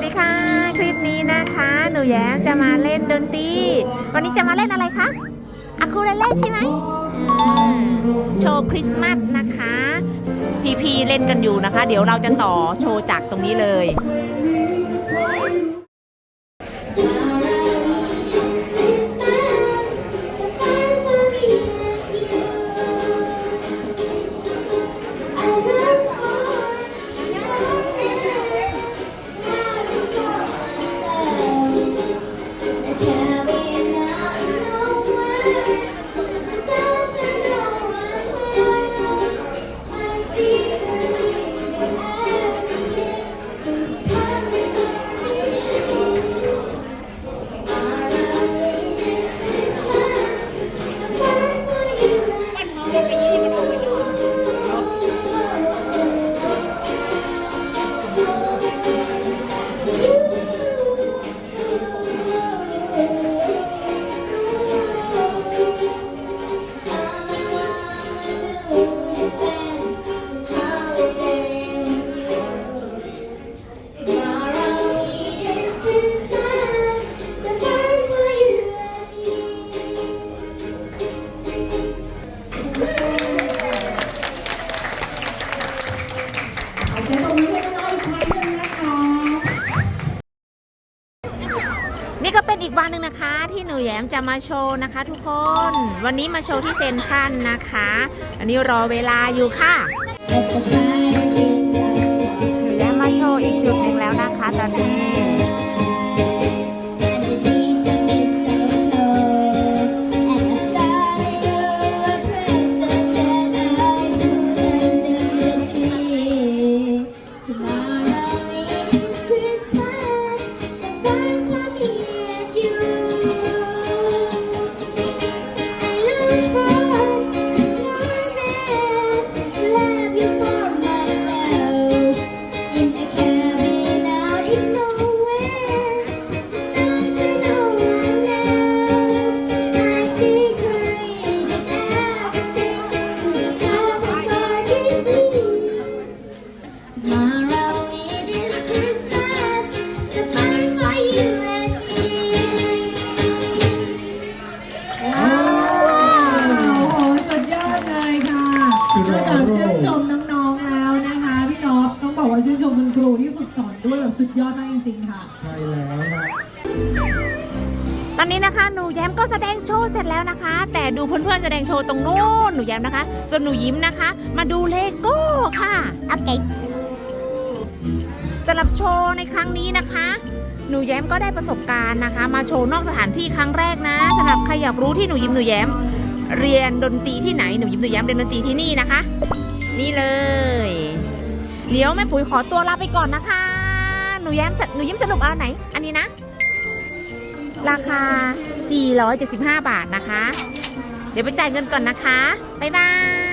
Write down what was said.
วัสดีค่ะ คลิปนี้นะคะ หนูแย้มจะมาเล่นดนตรี วันนี้จะมาเล่นอะไรคะอะคูเลเล่ใช่ไหมมโชว์คริสต์มาสนะคะ พีพีเล่นกันอยู่นะคะ เดี๋ยวเราจะต่อโชว์จากตรงนี้เลย หนึ่งนะคะ ที่หนูแย้มจะมาโชว์นะคะ ทุกคน วันนี้มาโชว์ที่เซนทรันนะคะ อันนี้รอเวลาอยู่ค่ะหนูแย้มมาโชว์อีกจุดหนึ่งแล้วนะคะตอนนี้ นอกจากชื่นชมน้องๆแล้วนะคะพี่นอฟต้องบอกว่าชื่นชมคุณครูที่ฝึกสอนด้วยแบบสุดยอดมากจริงๆค่ะ ใช่แล้วนะตอนนี้นะคะหนูแย้มก็แสดงโชว์เสร็จแล้วนะคะ แต่ดูเพื่อนๆแสดงโชว์ตรงนู้นหนูแย้มนะคะส่วนหนูยิ้มนะคะ มาดูเลโก้ค่ะโอเคสำหรับโชว์ในครั้งนี้นะคะ หนูแย้มก็ได้ประสบการณ์นะคะ มาโชว์นอกสถานที่ครั้งแรกนะสำหรับใครอยากรู้ที่หนูยิ้มหนูแย้ม เรียนดนตรีที่ไหนหนูยิ้มหนูย้ำเรียนดนตรีที่นี่นะคะ นี่เลย เดี๋ยวแม่ปุ๋ยขอตัวลาไปก่อนนะคะ หนูย้มหนูยิ้มสรุปเอาไหน อันนี้นะ ราคา 475 บาทนะคะ เดี๋ยวไปจ่ายเงินก่อนนะคะ บ๊ายบาย